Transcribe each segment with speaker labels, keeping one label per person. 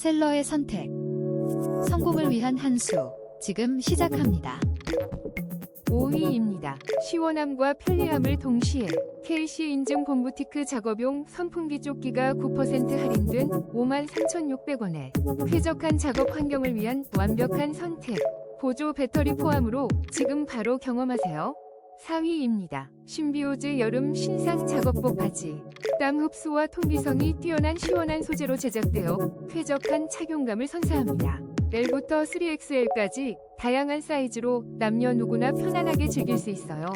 Speaker 1: 셀러의 선택. 성공을 위한 한 수. 지금 시작합니다.
Speaker 2: 5위입니다. 시원함과 편리함을 동시에 KC 인증 봄부티크 작업용 선풍기 조끼가 9% 할인된 53,600원에 쾌적한 작업 환경을 위한 완벽한 선택. 보조 배터리 포함으로 지금 바로 경험하세요. 4위입니다. 신비오즈 여름 신상 작업복 바지. 땀 흡수와 통기성이 뛰어난 시원한 소재로 제작되어 쾌적한 착용감을 선사합니다. L부터 3XL까지 다양한 사이즈로 남녀 누구나 편안하게 즐길 수 있어요.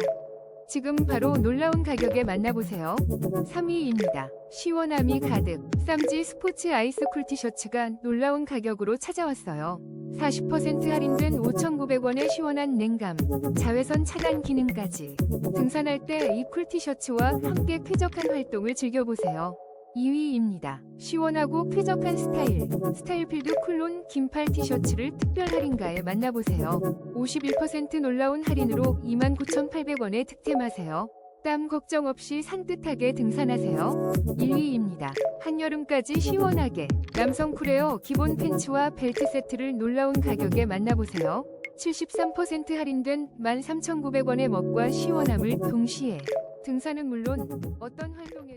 Speaker 2: 지금 바로 놀라운 가격에 만나보세요. 3위입니다. 시원함이 가득 쌈지 스포츠 아이스쿨 티셔츠가 놀라운 가격으로 찾아왔어요. 40% 할인된 5,900원의 시원한 냉감, 자외선 차단 기능까지 등산할 때 이 쿨 티셔츠와 함께 쾌적한 활동을 즐겨보세요. 2위입니다. 시원하고 쾌적한 스타일, 스타일필드 쿨론 긴팔 티셔츠를 특별 할인가에 만나보세요. 51% 놀라운 할인으로 29,800원에 득템하세요. 땀 걱정 없이 산뜻하게 등산하세요. 1위입니다. 한여름까지 시원하게 남성 쿨웨어 기본 팬츠와 벨트 세트를 놀라운 가격에 만나보세요. 73% 할인된 13,900원의 멋과 시원함을 동시에 등산은 물론 어떤 활동